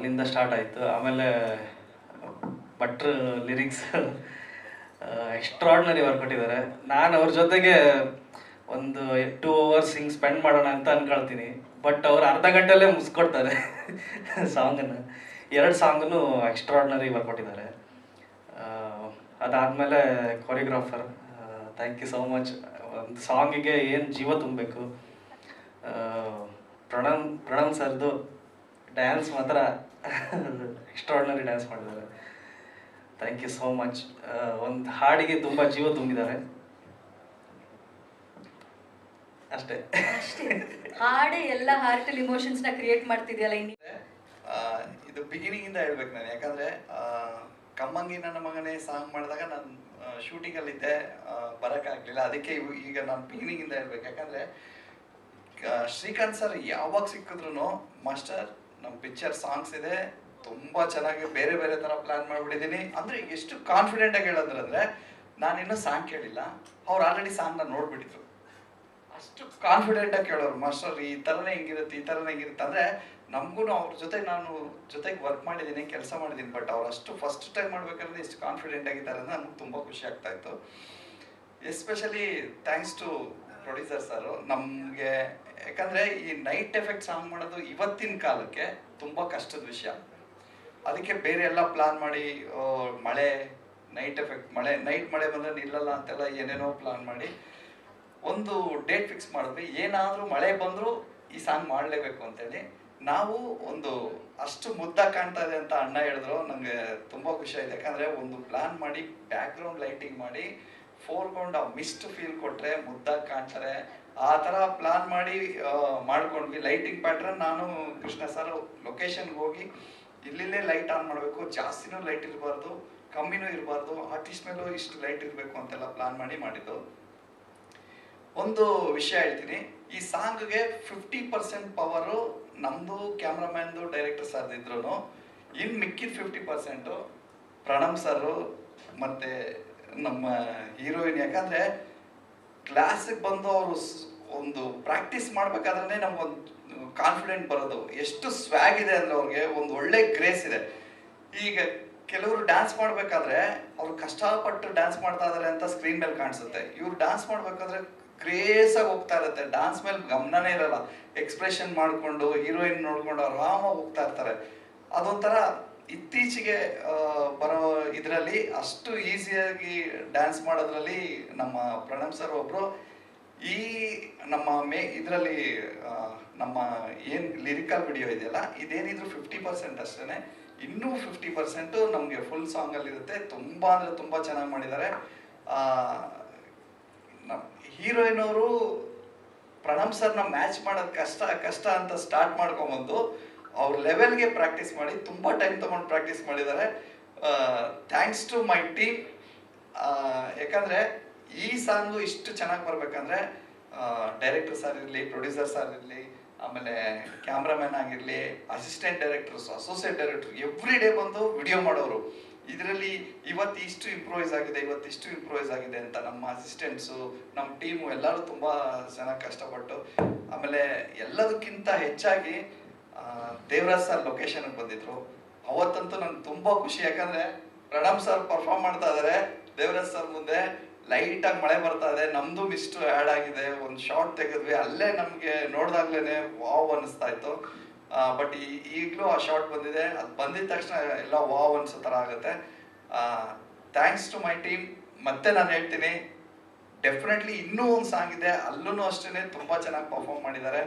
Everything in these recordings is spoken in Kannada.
ಅಲ್ಲಿಂದ ಸ್ಟಾರ್ಟ್ ಆಯಿತು. ಆಮೇಲೆ ಭಟ್ರು ಲಿರಿಕ್ಸ್ ಎಕ್ಸ್ಟ್ರಾಡ್ನರಿ ಕೊಟ್ಟಿದ್ದಾರೆ. ನಾನು ಅವ್ರ ಜೊತೆಗೆ ಒಂದು ಟೂ ಅವರ್ಸ್ ಹಿಂಗೆ ಸ್ಪೆಂಡ್ ಮಾಡೋಣ ಅಂತ ಅನ್ಕೊಳ್ತೀನಿ. ಬಟ್ ಅವ್ರು ಅರ್ಧ ಗಂಟೆಲ್ಲೇ ಮುಗಿಸ್ಕೊಡ್ತಾರೆ ಸಾಂಗನ್ನು ಎರಡು ಸಾಂಗನ್ನು ಎಕ್ಸ್ಟ್ರಾಡ್ನರಿ ವರ್ಕ್ ಕೊಟ್ಟಿದ್ದಾರೆ. ಅದಾದಮೇಲೆ choreographer thank you so much ಒಂದು ಸಾಂಗಿಗೆ ಏನು ಜೀವ ತುಂಬಬೇಕು? ಪ್ರಣಮ್ ಪ್ರಣಮ್ ಸರ್ದು ಡ್ಯಾನ್ಸ್ ಮಾತ್ರ ಎಕ್ಸ್ಟ್ರಾರ್ಡ್ನರಿ ಡ್ಯಾನ್ಸ್ ಮಾಡಿದ್ದಾರೆ. ಥ್ಯಾಂಕ್ ಯು ಸೋ ಮಚ್ ಒಂದು ಹಾಡಿಗೆ ತುಂಬ ಜೀವ ತುಂಬಿದ್ದಾರೆ. ಅಷ್ಟೇ. ಅಷ್ಟೇ. ಹಾಡೇ ಎಲ್ಲ ಹಾರ್ಟಲ್ ಇಮೋಷನ್ಸ್ನ ಕ್ರಿಯೇಟ್ ಮಾಡ್ತಿದೆಯಲ್ಲ ಇನ್ನು? ಇದು ಬಿಗಿನಿಂಗ್ ಇಂದ ಹೇಳ್ಬೇಕು ನಾನು. ಯಾಕಂದ್ರೆ ಕಮ್ಮಂಗಿ ನನ್ನ ಮಗನೇ ಸಾಂಗ್ ಮಾಡಿದಾಗ ನಾನು ಶೂಟಿಂಗ್ ಅಲ್ಲಿ ಇದ್ದೆ ಬರಕ್ಕಾಗ್ಲಿಲ್ಲ. ಅದಕ್ಕೆ ಈಗ ನಾನು ಬಿಗಿನಿಂಗ್ ಇಂದ ಹೇಳ್ಬೇಕು. ಯಾಕಂದ್ರೆ ಶ್ರೀಕಾಂತ್ ಸರ್ ಯಾವಾಗ ಸಿಕ್ಕಿದ್ರು ಮಾಸ್ಟರ್ ನಮ್ಮ ಪಿಕ್ಚರ್ ಸಾಂಗ್ಸ್ ಇದೆ. ತುಂಬಾ ಚೆನ್ನಾಗಿ ಬೇರೆ ಬೇರೆ ತರ ಪ್ಲಾನ್ ಮಾಡ್ಬಿಟ್ಟಿದೀನಿ. ಅಂದ್ರೆ ಎಷ್ಟು ಕಾನ್ಫಿಡೆಂಟ್ ಆಗಿ ಹೇಳೋದ್ರಂದ್ರೆ ನಾನು ಇನ್ನೂ ಸಾಂಗ್ ಕೇಳಿಲ್ಲ. ಅವ್ರು ಆಲ್ರೆಡಿ ಸಾಂಗ್ನ ನೋಡಿಬಿಟ್ಟಿದ್ರು. ಅಷ್ಟು ಕಾನ್ಫಿಡೆಂಟ್ ಆಗಿ ಕೇಳೋರು ಮಾಸ್ಟರ್, ಈ ಥರನೇ ಹೆಂಗಿರುತ್ತೆ, ಈ ಥರನೇ ಹೆಂಗಿರುತ್ತೆ. ಅಂದರೆ ನಮಗೂ ಅವ್ರ ಜೊತೆ ನಾನು ಜೊತೆಗೆ ವರ್ಕ್ ಮಾಡಿದ್ದೀನಿ ಕೆಲಸ ಮಾಡಿದ್ದೀನಿ ಬಟ್ ಅವ್ರು ಅಷ್ಟು ಫಸ್ಟ್ ಟೈಮ್ ಮಾಡ್ಬೇಕಂದ್ರೆ ಎಷ್ಟು ಕಾನ್ಫಿಡೆಂಟ್ ಆಗಿದ್ದಾರೆ ಅಂದ್ರೆ ನಮ್ಗೆ ತುಂಬ ಖುಷಿ ಆಗ್ತಾ ಇತ್ತು. Especially thanks to producer sir, ನಮಗೆ ಯಾಕಂದರೆ ಈ ನೈಟ್ ಎಫೆಕ್ಟ್ ಸಾಂಗ್ ಮಾಡೋದು ಇವತ್ತಿನ ಕಾಲಕ್ಕೆ ತುಂಬ ಕಷ್ಟದ ವಿಷಯ. ಅದಕ್ಕೆ ಬೇರೆ ಎಲ್ಲ ಪ್ಲಾನ್ ಮಾಡಿ ಮಳೆ, ನೈಟ್ ಎಫೆಕ್ಟ್, ಮಳೆ, ನೈಟ್ ಮಳೆ ಬಂದರೆ ನಿಲ್ಲಲ್ಲ ಅಂತೆಲ್ಲ ಏನೇನೋ ಪ್ಲಾನ್ ಮಾಡಿ ಒಂದು ಡೇಟ್ ಫಿಕ್ಸ್ ಮಾಡಿದ್ವಿ. ಏನಾದರೂ ಮಳೆ ಬಂದರೂ ಈ ಸಾಂಗ್ ಮಾಡಲೇಬೇಕು ಅಂತೇಳಿ. ನಾವು ಒಂದು ಅಷ್ಟು ಮುದ್ದ ಕಾಣ್ತಾ ಇದೆ ಅಂತ ಅಣ್ಣ ಹೇಳಿದ್ರು. ನನಗೆ ತುಂಬ ಖುಷಿ ಆಯ್ತು. ಯಾಕಂದರೆ ಒಂದು ಪ್ಲಾನ್ ಮಾಡಿ, ಬ್ಯಾಕ್ಗ್ರೌಂಡ್ ಲೈಟಿಂಗ್ ಮಾಡಿ ಫೋರ್ಗ್ರೌಂಡ್ ಆ ಮಿಸ್ಟ್ ಫೀಲ್ ಕೊಟ್ರೆ ಮುದ್ದಾಗಿ ಕಾಣ್ತಾರೆ. ಆ ಥರ ಪ್ಲಾನ್ ಮಾಡಿ ಮಾಡ್ಕೊಂಡ್ವಿ. ಲೈಟಿಂಗ್ ಪ್ಯಾಟ್ರನ್ ನಾನು, ಕೃಷ್ಣ ಸರ್ ಲೊಕೇಶನ್ಗೆ ಹೋಗಿ, ಇಲ್ಲಿಲ್ಲೇ ಲೈಟ್ ಆನ್ ಮಾಡಬೇಕು. ಜಾಸ್ತಿನೂ ಲೈಟ್ ಇರಬಾರ್ದು, ಕಮ್ಮಿನೂ ಇರಬಾರ್ದು. ಆರ್ಟಿಸ್ಟ್ ಮೇಲೂ ಇಷ್ಟು ಲೈಟ್ ಇರಬೇಕು ಅಂತೆಲ್ಲ ಪ್ಲಾನ್ ಮಾಡಿ ಮಾಡಿದ್ದು. ಒಂದು ವಿಷಯ ಹೇಳ್ತೀನಿ. ಈ ಸಾಂಗ್ಗೆ ಫಿಫ್ಟಿ ಪರ್ಸೆಂಟ್ ಪವರು ನಮ್ಮದು ಕ್ಯಾಮ್ರಾಮ್ಯಾನ್ದು ಡೈರೆಕ್ಟರ್ ಸರ್ ಇದ್ರು ಇನ್ನು ಮಿಕ್ಕಿದ ಫಿಫ್ಟಿ ಪರ್ಸೆಂಟು ಪ್ರಣಮ್ ಸರು ಮತ್ತು ನಮ್ಮ ಹೀರೋಯಿನ್ ಯಾಕಂದರೆ ಕ್ಲಾಸಿಗೆ ಬಂದು ಅವರು ಒಂದು ಪ್ರಾಕ್ಟೀಸ್ ಮಾಡ್ಬೇಕಾದ್ರೆ ನಮ್ಗೊಂದು ಕಾನ್ಫಿಡೆಂಟ್ ಬರೋದು. ಎಷ್ಟು ಸ್ವ್ಯಾಗ್ ಇದೆ ಅಂದ್ರೆ ಅವ್ರಿಗೆ, ಒಂದು ಒಳ್ಳೆ ಗ್ರೇಸ್ ಇದೆ. ಈಗ ಕೆಲವರು ಡ್ಯಾನ್ಸ್ ಮಾಡ್ಬೇಕಾದ್ರೆ ಅವ್ರು ಕಷ್ಟಪಟ್ಟು ಡ್ಯಾನ್ಸ್ ಮಾಡ್ತಾ ಇದಾರೆ ಅಂತ ಸ್ಕ್ರೀನ್ ಮೇಲೆ ಕಾಣಿಸುತ್ತೆ. ಇವ್ರು ಡ್ಯಾನ್ಸ್ ಮಾಡ್ಬೇಕಾದ್ರೆ ಕ್ರೇಸ್ ಆಗಿ ಹೋಗ್ತಾ ಇರುತ್ತೆ. ಡ್ಯಾನ್ಸ್ ಮೇಲೆ ಗಮನನೇ ಇರಲ್ಲ. ಎಕ್ಸ್ಪ್ರೆಷನ್ ಮಾಡಿಕೊಂಡು ಹೀರೋಯಿನ್ ನೋಡ್ಕೊಂಡು, ಆರಾಮಾಗಿ ಹೋಗ್ತಾ ಇರ್ತಾರೆ. ಅದೊಂಥರ ಇತ್ತೀಚೆಗೆ ಬರೋ ಇದರಲ್ಲಿ ಅಷ್ಟು ಈಸಿಯಾಗಿ ಡ್ಯಾನ್ಸ್ ಮಾಡೋದ್ರಲ್ಲಿ ನಮ್ಮ ಪ್ರಣಮ್ ಸರ್ ಒಬ್ರು ಈ ನಮ್ಮ ಮೇ, ಇದರಲ್ಲಿ ನಮ್ಮ ಏನು ಲಿರಿಕಲ್ ವಿಡಿಯೋ ಇದೆಯಲ್ಲ, ಇದೇನಿದ್ರು ಫಿಫ್ಟಿ ಪರ್ಸೆಂಟ್ ಅಷ್ಟೇ ಇನ್ನೂ ಫಿಫ್ಟಿ ಪರ್ಸೆಂಟು ನಮಗೆ ಫುಲ್ ಸಾಂಗಲ್ಲಿರುತ್ತೆ ತುಂಬ ಅಂದರೆ ತುಂಬ ಚೆನ್ನಾಗಿ ಮಾಡಿದ್ದಾರೆ. ನಮ್ಮ ಹೀರೋಯಿನ್ ಅವರು ಪ್ರಣಮ್ ಸರ್ನ ಮ್ಯಾಚ್ ಮಾಡೋದು ಕಷ್ಟ ಕಷ್ಟ ಅಂತ ಸ್ಟಾರ್ಟ್ ಮಾಡ್ಕೊಂಬಂದು ಅವ್ರ ಲೆವೆಲ್ಗೆ ಪ್ರಾಕ್ಟೀಸ್ ಮಾಡಿ, ತುಂಬ ಟೈಮ್ ತೊಗೊಂಡು ಪ್ರಾಕ್ಟೀಸ್ ಮಾಡಿದ್ದಾರೆ ಥ್ಯಾಂಕ್ಸ್ ಟು ಮೈ ಟೀಮ್ ಯಾಕಂದರೆ ಈ ಸಾಂಗು ಇಷ್ಟು ಚೆನ್ನಾಗಿ ಬರಬೇಕಂದ್ರೆ ಡೈರೆಕ್ಟರ್ ಸರ್ ಇರಲಿ ಪ್ರೊಡ್ಯೂಸರ್ ಸರ್ ಇರಲಿ, ಆಮೇಲೆ ಕ್ಯಾಮ್ರಾಮನ್ ಆಗಿರಲಿ assistant directors associate director every day ಬಂದು ವಿಡಿಯೋ ಮಾಡೋರು. ಇದರಲ್ಲಿ ಇವತ್ತು ಇಷ್ಟು ಇಂಪ್ರೂವೈಸ್ ಆಗಿದೆ ಇವತ್ತು ಇಷ್ಟು ಇಂಪ್ರೂವೈಸ್ ಆಗಿದೆ ಅಂತ ನಮ್ಮ ಅಸಿಸ್ಟೆಂಟ್ಸು ನಮ್ಮ ಟೀಮು ಎಲ್ಲರೂ ತುಂಬ ಚೆನ್ನಾಗಿ ಕಷ್ಟಪಟ್ಟು, ಆಮೇಲೆ ಎಲ್ಲದಕ್ಕಿಂತ ಹೆಚ್ಚಾಗಿ ದೇವರಾಜ್ ಸರ್ ಲೊಕೇಶನ್ಗೆ ಬಂದಿದ್ರು. ಅವತ್ತಂತೂ ನಂಗೆ ತುಂಬಾ ಖುಷಿ, ಯಾಕಂದ್ರೆ ಪ್ರಣಮ್ ಸರ್ ಪರ್ಫಾರ್ಮ್ ಮಾಡ್ತಾ ಇದ್ದಾರೆ ದೇವರಾಜ್ ಸರ್ ಮುಂದೆ ಲೈಟಾಗಿ ಮಳೆ ಬರ್ತಾ ಇದೆ. ನಮ್ದು ಮಿಸ್ಟ್ ಆ್ಯಡ್ ಆಗಿದೆ. ಒಂದು ಶಾರ್ಟ್ ತೆಗೆದ್ವಿ. ಅಲ್ಲೇ ನಮಗೆ ನೋಡ್ದಾಗ್ಲೇನೆ ವಾವ್ ಅನ್ನಿಸ್ತಾ ಇತ್ತು. ಬಟ್ ಈಗಲೂ ಆ ಶಾರ್ಟ್ ಬಂದಿದೆ. ಅದು ಬಂದಿದ ತಕ್ಷಣ ಎಲ್ಲ ವಾವ್ ಅನ್ಸೋ ಥರ ಆಗುತ್ತೆ. ಥ್ಯಾಂಕ್ಸ್ ಟು ಮೈ ಟೀಮ್ ಮತ್ತೆ ನಾನು ಹೇಳ್ತೀನಿ. ಡೆಫಿನೆಟ್ಲಿ ಇನ್ನೂ ಒಂದು ಸಾಂಗ್ ಇದೆ. ಅಲ್ಲೂ ಅಷ್ಟೇ ತುಂಬ ಚೆನ್ನಾಗಿ ಪರ್ಫಾರ್ಮ್ ಮಾಡಿದ್ದಾರೆ.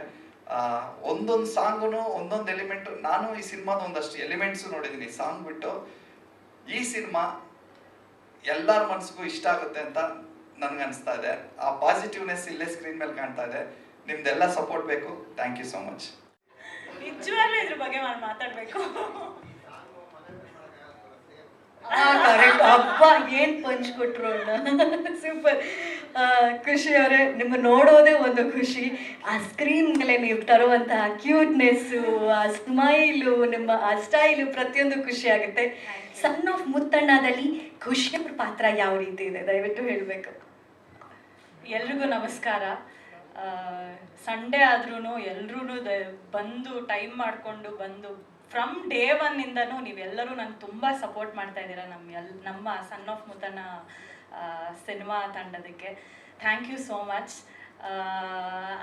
ಒಂದೊಂದು ಸಾಂಗ್ನು, ಒಂದೊಂದು ಎಲಿಮೆಂಟ್ ನಾನು ಈ ಸಿನಿಮಾದ ಒಂದಷ್ಟು ಎಲಿಮೆಂಟ್ಸ್ ನೋಡಿದ್ದೀನಿ ಸಾಂಗ್ ಬಿಟ್ಟು ಈ ಸಿನಿಮಾ ಎಲ್ಲರ ಮನಸ್ಸಿಗೂ ಇಷ್ಟ ಆಗುತ್ತೆ ಅಂತ ನನ್ಗೆ ಅನಿಸ್ತಾ ಇದೆ. ಆ ಪಾಸಿಟಿವ್ನೆಸ್ ಇಲ್ಲೇ ಸ್ಕ್ರೀನ್ ಮೇಲೆ ಕಾಣ್ತಾ ಇದೆ. ನಿಮ್ದೆಲ್ಲ ಸಪೋರ್ಟ್ ಬೇಕು. ಥ್ಯಾಂಕ್ ಯು ಸೋ ಮಚ್ ನಿಜವಾಗ್ಲೂ ಇದ್ರ ಬಗ್ಗೆ ಮಾತಾಡ್ಬೇಕು. ಕರೆಕ್ಟ್ ಅಪ್ಪ ಏನ್ ಪಂಚ್ ಕೊಟ್ರು ಸೂಪರ್ ಖುಷಿ ಅವರೇ ನಿಮ್ಮ ನೋಡೋದೇ ಒಂದು ಖುಷಿ. ಆ ಸ್ಕ್ರೀನ್ ಮೇಲೆ ನೀವು ತರುವಂತಹ ಕ್ಯೂಟ್ನೆಸ್ಸು ಆ ಸ್ಮೈಲು ನಿಮ್ಮ ಆ ಸ್ಟೈಲು ಪ್ರತಿಯೊಂದು ಖುಷಿ ಆಗುತ್ತೆ. ಸನ್ ಆಫ್ ಮುತ್ತಣ್ಣದಲ್ಲಿ ಖುಷಿಯ ಪಾತ್ರ ಯಾವ ರೀತಿ ಇದೆ? ದಯವಿಟ್ಟು ಹೇಳಬೇಕು. ಎಲ್ರಿಗೂ ನಮಸ್ಕಾರ. ಸಂಡೇ ಆದ್ರೂ ಎಲ್ರೂ ಬಂದು ಟೈಮ್ ಮಾಡಿಕೊಂಡು ಬಂದು ಫ್ರಮ್ ಡೇ ಒನ್ನಿಂದನೂ ನೀವೆಲ್ಲರೂ ನಂಗೆ ತುಂಬ ಸಪೋರ್ಟ್ ಮಾಡ್ತಾ ಇದ್ದೀರಾ ನಮ್ಮ ಎಲ್, ನಮ್ಮ ಸನ್ ಆಫ್ ಮುತನ ಸಿನಿಮಾ ತಂಡದಕ್ಕೆ. ಥ್ಯಾಂಕ್ ಯು ಸೋ ಮಚ್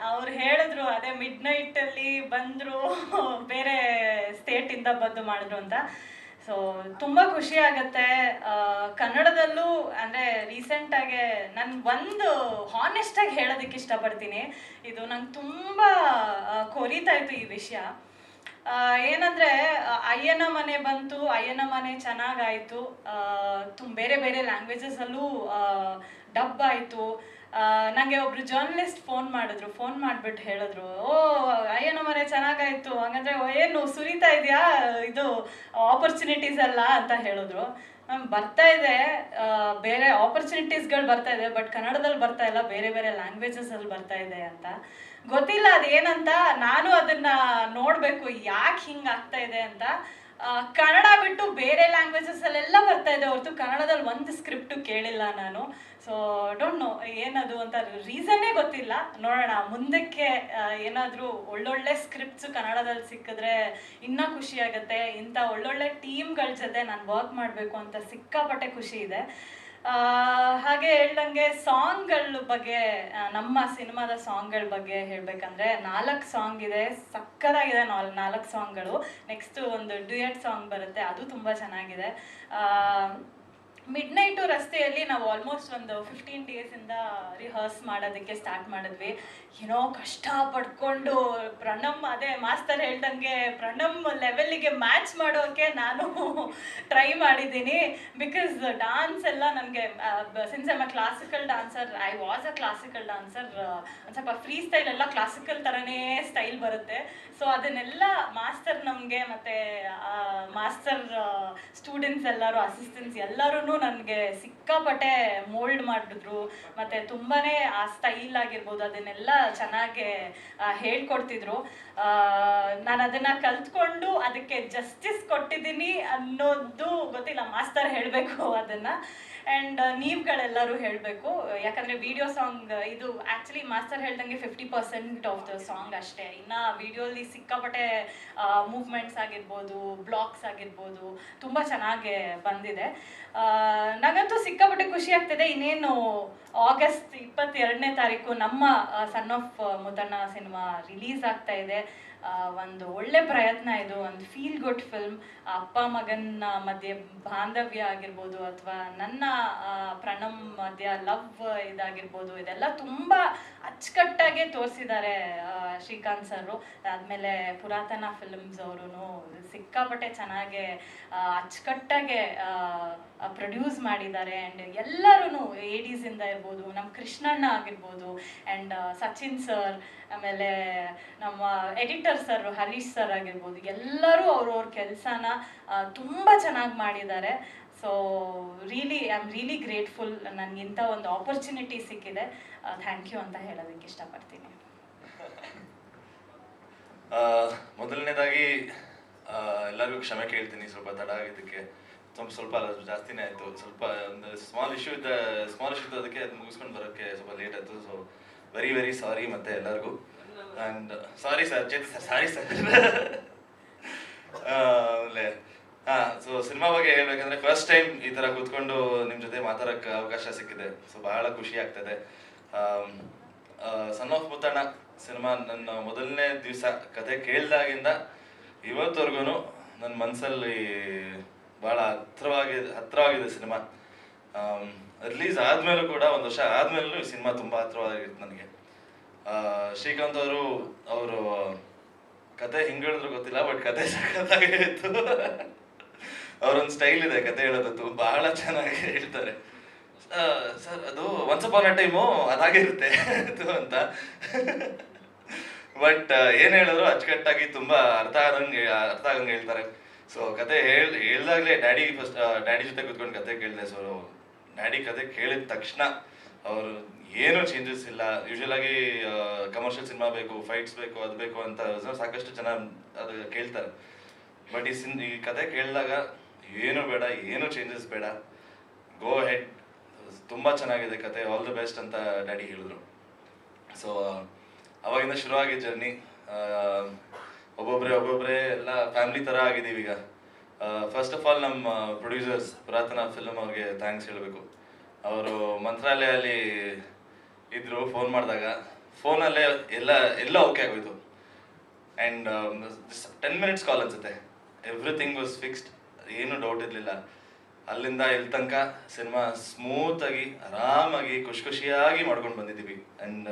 ಅವ್ರು ಹೇಳಿದ್ರು ಅದೇ ಮಿಡ್ ನೈಟಲ್ಲಿ ಬಂದರು, ಬೇರೆ ಸ್ಟೇಟಿಂದ ಬಂದು ಮಾಡಿದ್ರು ಅಂತ. ಸೊ ತುಂಬ ಖುಷಿ ಆಗುತ್ತೆ. ಕನ್ನಡದಲ್ಲೂ ಅಂದರೆ ರೀಸೆಂಟಾಗೆ ನಾನು ಒಂದು ಹಾನೆಸ್ಟಾಗಿ ಹೇಳೋದಕ್ಕೆ ಇಷ್ಟಪಡ್ತೀನಿ. ಇದು ನಂಗೆ ತುಂಬ ಕೊರಿತಾ ಇತ್ತು ಈ ವಿಷಯ. ಏನಂದ್ರೆ ಅಯ್ಯನ ಮನೆ ಬಂತು, ಅಯ್ಯನ ಮನೆ ಚೆನ್ನಾಗಾಯ್ತು. ತುಂಬ ಬೇರೆ ಬೇರೆ ಲ್ಯಾಂಗ್ವೇಜಸಲ್ಲೂ ಡಬ್ ಆಯಿತು. ನನಗೆ ಒಬ್ರು ಜರ್ನಲಿಸ್ಟ್ ಫೋನ್ ಮಾಡಿದ್ರು ಫೋನ್ ಮಾಡಿಬಿಟ್ಟು ಹೇಳಿದ್ರು, ಓ, ಅಯ್ಯನ ಮನೆ ಚೆನ್ನಾಗಾಯ್ತು. ಹಂಗಂದ್ರೆ ಏನು, ಸುರಿತಾ ಇದೆಯಾ? ಇದು ಆಪರ್ಚುನಿಟೀಸ್ ಅಲ್ಲ? ಅಂತ ಹೇಳಿದ್ರು. ಬರ್ತಾ ಇದೆ. ಬೇರೆ ಆಪರ್ಚುನಿಟೀಸ್ಗಳು ಬರ್ತಾ ಇದೆ ಬಟ್ ಕನ್ನಡದಲ್ಲಿ ಬರ್ತಾ ಇಲ್ಲ, ಬೇರೆ ಬೇರೆ ಲ್ಯಾಂಗ್ವೇಜಸಲ್ಲಿ ಬರ್ತಾ ಇದೆ ಅಂತ. ಗೊತ್ತಿಲ್ಲ ಅದೇನಂತ, ನಾನು ಅದನ್ನ ನೋಡಬೇಕು, ಯಾಕೆ ಹಿಂಗೆ ಆಗ್ತಾ ಇದೆ ಅಂತ. ಕನ್ನಡ ಬಿಟ್ಟು ಬೇರೆ ಲ್ಯಾಂಗ್ವೇಜಸ್ ಅಲ್ಲೆಲ್ಲ ಬರ್ತಾ ಇದೆ ಹೊರತು ಕನ್ನಡದಲ್ಲಿ ಒಂದು ಸ್ಕ್ರಿಪ್ಟು ಕೇಳಿಲ್ಲ ನಾನು. ಸೊ ಡೋಂಟ್ ನೋ ಏನದು ಅಂತ ರೀಸನ್ನೇ ಗೊತ್ತಿಲ್ಲ. ನೋಡೋಣ, ಮುಂದಕ್ಕೆ ಏನಾದರೂ ಒಳ್ಳೊಳ್ಳೆ ಸ್ಕ್ರಿಪ್ಟ್ಸ್ ಕನ್ನಡದಲ್ಲಿ ಸಿಕ್ಕಿದ್ರೆ ಇನ್ನೂ ಖುಷಿ ಆಗುತ್ತೆ. ಇಂಥ ಒಳ್ಳೊಳ್ಳೆ ಟೀಮ್ಗಳ ಜೊತೆ ನಾನು ವರ್ಕ್ ಮಾಡಬೇಕು ಅಂತ ಸಿಕ್ಕಾಪಟ್ಟೆ ಖುಷಿ ಇದೆ. ಹಾಗೆ ಹೇಳ್ದಂಗೆ ಸಾಂಗ್ಗಳ ಬಗ್ಗೆ ನಮ್ಮ ಸಿನಿಮಾದ ಸಾಂಗ್ಗಳ ಬಗ್ಗೆ ಹೇಳಬೇಕಂದ್ರೆ ನಾಲ್ಕು ಸಾಂಗ್ ಇದೆ ಸಕ್ಕದಾಗಿದೆ ನಾಲ್, ನಾಲ್ಕು ಸಾಂಗ್ಗಳು. ನೆಕ್ಸ್ಟ್ ಒಂದು ಡ್ಯೂಯೆಟ್ ಸಾಂಗ್ ಬರುತ್ತೆ, ಅದು ತುಂಬ ಚೆನ್ನಾಗಿದೆ. ಮಿಡ್ ನೈಟು ರಸ್ತೆಯಲ್ಲಿ ನಾವು ಆಲ್ಮೋಸ್ಟ್ ಒಂದು ಫಿಫ್ಟೀನ್ ಡೇಸಿಂದ ರಿಹರ್ಸ್ ಮಾಡೋದಕ್ಕೆ ಸ್ಟಾರ್ಟ್ ಮಾಡಿದ್ವಿ. ಏನೋ ಕಷ್ಟ ಪಡ್ಕೊಂಡು ಪ್ರಣಮ್ ಅದೇ ಮಾಸ್ತರ್ ಹೇಳ್ದಂಗೆ ಪ್ರಣಮ್ ಲೆವೆಲ್ಲಿಗೆ ಮ್ಯಾಚ್ ಮಾಡೋಕೆ ನಾನು ಟ್ರೈ ಮಾಡಿದ್ದೀನಿ. ಬಿಕಾಸ್ ಡಾನ್ಸ್ ಎಲ್ಲ ನನಗೆ since am a classical dancer I was a classical dancer ಒಂದು ಸ್ವಲ್ಪ ಫ್ರೀ ಸ್ಟೈಲ್ ಎಲ್ಲ ಕ್ಲಾಸಿಕಲ್ ಥರನೇ ಸ್ಟೈಲ್ ಬರುತ್ತೆ. ಸೊ ಅದನ್ನೆಲ್ಲ ಮಾಸ್ತರ್ ನಮಗೆ ಮತ್ತು ಮಾಸ್ಟರ್ ಸ್ಟೂಡೆಂಟ್ಸ್ ಎಲ್ಲರೂ ಅಸಿಸ್ಟೆಂಟ್ಸ್ ಎಲ್ಲರೂ ನನಗೆ ಸಿಕ್ಕಾಪಟ್ಟೆ ಮೋಲ್ಡ್ ಮಾಡಿದ್ರು ಮತ್ತು ತುಂಬಾ ಆ ಸ್ಟೈಲ್ ಆಗಿರ್ಬೋದು ಅದನ್ನೆಲ್ಲ ಚೆನ್ನಾಗಿ ಹೇಳ್ಕೊಡ್ತಿದ್ರು. ನಾನು ಅದನ್ನು ಕಲ್ತ್ಕೊಂಡು ಅದಕ್ಕೆ ಜಸ್ಟಿಸ್ ಕೊಟ್ಟಿದ್ದೀನಿ ಅನ್ನೋದು ಗೊತ್ತಿಲ್ಲ, ಮಾಸ್ತರ್ ಹೇಳಬೇಕು ಅದನ್ನು. ಆ್ಯಂಡ್ ನೀವುಗಳೆಲ್ಲರೂ ಹೇಳಬೇಕು, ಯಾಕಂದರೆ ವಿಡಿಯೋ ಸಾಂಗ್ ಇದು ಆ್ಯಕ್ಚುಲಿ ಮಾಸ್ಟರ್ ಹೇಳ್ದಂಗೆ fifty percent of the song ಅಷ್ಟೇ. ಇನ್ನು ವಿಡಿಯೋಲಿ ಸಿಕ್ಕಾಪಟ್ಟೆ ಮೂವ್ಮೆಂಟ್ಸ್ ಆಗಿರ್ಬೋದು ಬ್ಲಾಕ್ಸ್ ಆಗಿರ್ಬೋದು, ತುಂಬ ಚೆನ್ನಾಗಿ ಬಂದಿದೆ. ನನಗಂತೂ ಸಿಕ್ಕಾಪಟ್ಟೆ ಖುಷಿ ಆಗ್ತಿದೆ. ಇನ್ನೇನು ಆಗಸ್ಟ್ ಇಪ್ಪತ್ತೆರಡನೇ ತಾರೀಕು ನಮ್ಮ son of Mudanna cinema release ಆಗ್ತಾ ಇದೆ. ಒಂದು ಒಳ್ಳೆ ಪ್ರಯತ್ನ ಇದು, ಒಂದು ಫೀಲ್ ಗುಡ್ ಫಿಲ್ಮ್ ಅಪ್ಪ ಮಗನ ಮಧ್ಯೆ ಬಾಂಧವ್ಯ ಆಗಿರ್ಬೋದು ಅಥವಾ ನನ್ನ ಪ್ರಣಮ್ ಮಧ್ಯ ಲವ್ ಇದಾಗಿರ್ಬೋದು, ಇದೆಲ್ಲ ತುಂಬ ಅಚ್ಚುಕಟ್ಟಾಗೆ ತೋರಿಸಿದ್ದಾರೆ ಶ್ರೀಕಾಂತ್ ಸರ್ ಆದಮೇಲೆ ಪುರಾತನ ಫಿಲ್ಮ್ಸ್ ಅವರು ಸಿಕ್ಕಾಪಟ್ಟೆ ಚೆನ್ನಾಗೆ ಅಚ್ಚುಕಟ್ಟಾಗೆ ಪ್ರೊಡ್ಯೂಸ್ ಮಾಡಿದ್ದಾರೆ. ಆ್ಯಂಡ್ ಎಲ್ಲರೂ ಏಡೀಸಿಂದ ಇರ್ಬೋದು ನಮ್ಮ ಕೃಷ್ಣಣ್ಣ ಆಗಿರ್ಬೋದು ಆ್ಯಂಡ್ ಸಚಿನ್ ಸರ್ ಆಮೇಲೆ ನಮ್ಮ ಎಡಿಟರ್ ಸರ್ ಹರೀಶ್ ಸರ್ ಆಗಿರ್ಬೋದು, ಎಲ್ಲರೂ ಅವ್ರವ್ರ ಕೆಲಸನ ತುಂಬ ಚೆನ್ನಾಗಿ ಮಾಡಿದ್ದಾರೆ. So really I am really grateful ನನಗಿಂತ ಒಂದು ಆಪರ್ಚುನಿಟಿ ಸಿಕ್ಕಿದೆ. ಥ್ಯಾಂಕ್ ಯು ಅಂತ ಹೇಳೋದಕ್ಕೆ ಇಷ್ಟಪಡ್ತೀನಿ. ಮೊದಲನೇದಾಗಿ ಎಲ್ಲರಿಗೂ ಕ್ಷಮೆ ಕೇಳ್ತೀನಿ. ಸ್ವಲ್ಪ ತಡ ಆಗಿದ್ದಕ್ಕೆ ಸ್ವಲ್ಪ ಸ್ವಲ್ಪ ಜಾಸ್ತಿನೇ ಆಯಿತು. ಸ್ವಲ್ಪ, ಒಂದು ಸ್ಮಾಲ್ ಇಶ್ಯೂ ಇದ್ದ ಸ್ಮಾಲ್ ಇಶ್ಯೂ ಇದ್ದದಕ್ಕೆ ಅದು ಮುಗಿಸ್ಕೊಂಡು ಬರೋಕ್ಕೆ ಸ್ವಲ್ಪ ಲೇಟ್ ಆಯಿತು. ಸೊ ವೆರಿ ವೆರಿ ಸಾರಿ ಮತ್ತೆ ಎಲ್ಲರಿಗೂ. And sorry sir Chetha sir sorry sir ಆಮೇಲೆ, ಹಾಂ ಸೊ ಸಿನಿಮಾ ಬಗ್ಗೆ ಹೇಳ್ಬೇಕಂದ್ರೆ ಫಸ್ಟ್ ಟೈಮ್ ಈ ಥರ ಕೂತ್ಕೊಂಡು ನಿಮ್ಮ ಜೊತೆ ಮಾತಾಡೋಕ್ಕೆ ಅವಕಾಶ ಸಿಕ್ಕಿದೆ. ಸೊ ಬಹಳ ಖುಷಿ ಆಗ್ತದೆ. ಸನ್ ಆಫ್ ಮುತ್ತಣ್ಣ ಸಿನಿಮಾ ನನ್ನ ಮೊದಲನೇ ದಿವಸ ಕತೆ ಕೇಳ್ದಾಗಿಂದ ಇವತ್ತವರೆಗೂ ನನ್ನ ಮನಸ್ಸಲ್ಲಿ ಭಾಳ ಹತ್ರವಾಗಿ, ಹತ್ರವಾಗಿದೆ ಸಿನಿಮಾ ರಿಲೀಸ್ ಆದಮೇಲೂ ಕೂಡ ಒಂದು ವರ್ಷ ಆದಮೇಲೂ ಈ ಸಿನಿಮಾ ತುಂಬ ಹತ್ರವಾಗಿತ್ತು ನನಗೆ. ಶ್ರೀಕಾಂತ್ ಅವರು ಅವರು ಕತೆ ಹಿಂಗೆ ಹೇಳಿದ್ರು ಗೊತ್ತಿಲ್ಲ ಬಟ್ ಕತೆ ಸಖತ್ತಾಗಿತ್ತು ಅವ್ರೊಂದು ಸ್ಟೈಲ್ ಇದೆ, ಕತೆ ಹೇಳೋದು ಬಹಳ ಚೆನ್ನಾಗಿ ಹೇಳ್ತಾರೆ. ಸರ್, ಅದು ಒನ್ಸ್ ಅಪಾನ್ ಅ ಟೈಮು ಅದಾಗಿರುತ್ತೆ ಅದು ಅಂತ. ಬಟ್ ಏನು ಹೇಳಿದ್ರು ಅಚ್ಚುಕಟ್ಟಾಗಿ ತುಂಬಾ ಅರ್ಥ ಆದಂಗೆ, ಅರ್ಥ ಆಗಂಗೆ ಹೇಳ್ತಾರೆ. ಸೊ ಕತೆ ಹೇಳ್, ಹೇಳ್ದಾಗಲೇ ಡ್ಯಾಡಿ ಫಸ್ಟ್ ಡ್ಯಾಡಿ ಜೊತೆ ಕೂತ್ಕೊಂಡು ಕತೆ ಕೇಳಿದೆ ಸೊ ಡ್ಯಾಡಿ ಕತೆ ಕೇಳಿದ ತಕ್ಷಣ ಅವರು ಏನೂ ಚೇಂಜಸ್ ಇಲ್ಲ. ಯೂಶಲ್ ಆಗಿ ಕಮರ್ಷಿಯಲ್ ಸಿನಿಮಾ ಬೇಕು ಫೈಟ್ಸ್ ಬೇಕು, ಅದು ಬೇಕು ಅಂತ ಸಾಕಷ್ಟು ಜನ ಅದು ಕೇಳ್ತಾರೆ. ಬಟ್ ಈ ಸಿನ್, ಈ ಕತೆ ಕೇಳಿದಾಗ ಏನು ಬೇಡ, ಏನು ಚೇಂಜಸ್ ಬೇಡ. ಗೋ ಹೆಡ್ ತುಂಬ ಚೆನ್ನಾಗಿದೆ ಕತೆ. ಆಲ್ ದ ಬೆಸ್ಟ್ ಅಂತ ಡ್ಯಾಡಿ ಹೇಳಿದ್ರು. ಸೊ ಅವಾಗಿಂದ ಶುರುವಾಗಿದ್ದ ಜರ್ನಿ. ಒಬ್ಬೊಬ್ಬರೇ ಒಬ್ಬೊಬ್ಬರೇ ಎಲ್ಲ ಫ್ಯಾಮಿಲಿ ಥರ ಆಗಿದ್ದೀವಿ ಈಗ. ಫಸ್ಟ್ ಆಫ್ ಆಲ್ ನಮ್ಮ ಪ್ರೊಡ್ಯೂಸರ್ಸ್ ಪುರಾತನ ಫಿಲಮ್ ಅವ್ರಿಗೆ ಥ್ಯಾಂಕ್ಸ್ ಹೇಳಬೇಕು. ಅವರು ಮಂತ್ರಾಲಯಲ್ಲಿ ಇದ್ರು ಫೋನ್ ಮಾಡಿದಾಗ. ಫೋನಲ್ಲೇ ಎಲ್ಲ ಎಲ್ಲ ಓಕೆ ಆಗೋಯ್ತು. ಆ್ಯಂಡ್ ಟೆನ್ ಮಿನಿಟ್ಸ್ ಕಾಲ್ ಅನ್ಸುತ್ತೆ. ಎವ್ರಿಥಿಂಗ್ ವಾಸ್ ಫಿಕ್ಸ್ಡ್ ಏನು ಡೌಟ್ ಇರಲಿಲ್ಲ. ಅಲ್ಲಿಂದ ಇಲ್ಲಿ ತನಕ ಸಿನಿಮಾ ಸ್ಮೂತಾಗಿ ಆರಾಮಾಗಿ, ಖುಷಿ ಖುಷಿಯಾಗಿ ಮಾಡ್ಕೊಂಡು ಬಂದಿದ್ದೀವಿ. ಆ್ಯಂಡ್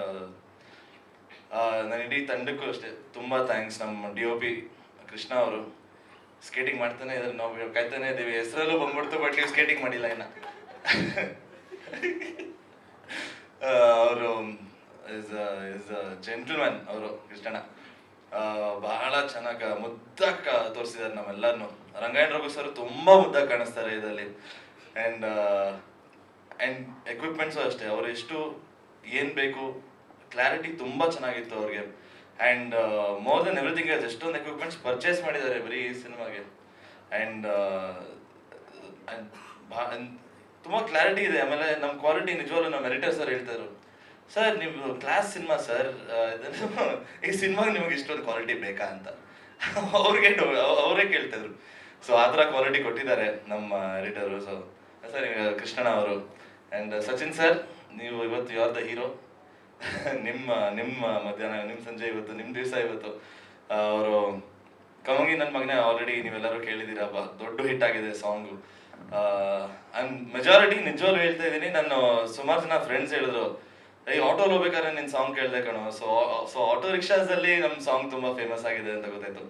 ನನ್ನ ಇಡೀ ತಂಡಕ್ಕೂ ಅಷ್ಟೇ ತುಂಬ ಥ್ಯಾಂಕ್ಸ್ ನಮ್ಮ ಡಿ ಒ ಪಿ ಕೃಷ್ಣ ಅವರು. ಸ್ಕೇಟಿಂಗ್ ಮಾಡ್ತಾನೆ ಇದ್ರೆ, ನಾವು ಕಾಯ್ತಾನೆ ಇದ್ದೀವಿ. ಹೆಸರಲ್ಲೂ ಬಂದ್ಬಿಡ್ತು ಬಟ್ ನೀವು ಸ್ಕೇಟಿಂಗ್ ಮಾಡಿಲ್ಲ ಇನ್ನ. ಅವರು ಇಸ್ ಇಸ್ ಜೆಂಟಲ್ಮ್ಯಾನ್ ಅವರು, ಕೃಷ್ಣಣ್ಣ. ಬಹಳ ಚೆನ್ನಾಗಿ ಮುದ್ದಕ್ಕ ತೋರಿಸಿದ್ದಾರೆ ನಮ್ಮೆಲ್ಲರನ್ನು ರಂಗಾಯಣ ರಘು ಸರ್ ತುಂಬಾ ಮುದ್ದಾಗಿ ಕಾಣಿಸ್ತಾರೆ ಇದರಲ್ಲಿ. ಆ್ಯಂಡ್ ಆ್ಯಂಡ್ ಎಕ್ವಿಪ್ಮೆಂಟ್ಸು ಅಷ್ಟೇ. ಅವ್ರು ಎಷ್ಟು, ಏನು ಬೇಕು ಕ್ಲಾರಿಟಿ ತುಂಬ ಚೆನ್ನಾಗಿತ್ತು ಅವ್ರಿಗೆ. And more than everything is ಎಷ್ಟೊಂದು ಎಕ್ವಿಪ್ಮೆಂಟ್ಸ್ ಪರ್ಚೇಸ್ ಮಾಡಿದ್ದಾರೆ ಬರೀ ಈ ಸಿನಿಮಾಗೆ. ಆ್ಯಂಡ್ ತುಂಬ ಕ್ಲಾರಿಟಿ ಇದೆ. ಆಮೇಲೆ ನಮ್ಮ ಕ್ವಾಲಿಟಿ ನಿಜವಾಗ್ಲೂ ನಮ್ಮ ಎಡಿಟರ್ ಸರ್ ಹೇಳ್ತಾರೆ ಸರ್ ನೀವು ಕ್ಲಾಸ್ ಸಿನಿಮಾ ಸರ್ ಇದನ್ನು ಈ ಸಿನಿಮಾಗೆ ನಿಮಗೆ ಇಷ್ಟೊಂದು ಕ್ವಾಲಿಟಿ ಬೇಕಾ ಅಂತ. ಅವ್ರಿಗೆ ಅವರೇ ಕೇಳ್ತಿದ್ರು ಸೊ ಆ ಥರ ಕ್ವಾಲಿಟಿ ಕೊಟ್ಟಿದ್ದಾರೆ ನಮ್ಮ ಎಡಿಟರು ಸೊ ಸರ್, ಕೃಷ್ಣಣ್ಣ ಅವರು. ಆ್ಯಂಡ್ ಸಚಿನ್ ಸರ್ ನೀವು ಇವತ್ತು ಯು ಆರ್ ದ ಹೀರೋ ನಿಮ್ಮ ನಿಮ್ಮ ಮಧ್ಯಾಹ್ನ ನಿಮ್ಮ ಸಂಜೆ ಇವತ್ತು ನಿಮ್ಮ ದಿವಸ ಇವತ್ತು ಅವರು ಕಮಂಗಿ ನನ್ನ ಮಗನೇ ಆಲ್ರೆಡಿ ನೀವೆಲ್ಲರೂ ಕೇಳಿದ್ದೀರಾ, ಬಾ, ದೊಡ್ಡ ಹಿಟ್ ಆಗಿದೆ ಸಾಂಗು ಅಂಡ್ ಮೆಜಾರಿಟಿ ನಿಜವಾಗ್ಲೂ ಹೇಳ್ತಾ ಇದ್ದೀನಿ, ನಾನು ಸುಮಾರು ಜನ ಫ್ರೆಂಡ್ಸ್ ಹೇಳಿದ್ರು ಐ ಆಟೋಲ್ ಹೋಗ್ಬೇಕಾದ್ರೆ ನಿನ್ನ ಸಾಂಗ್ ಕೇಳಿದೆ ಕಣೋ. ಸೊ ಸೊ ಆಟೋ ರಿಕ್ಷಾಸಲ್ಲಿ ನಮ್ಮ ಸಾಂಗ್ ತುಂಬ ಫೇಮಸ್ ಆಗಿದೆ ಅಂತ ಗೊತ್ತಾಯ್ತು.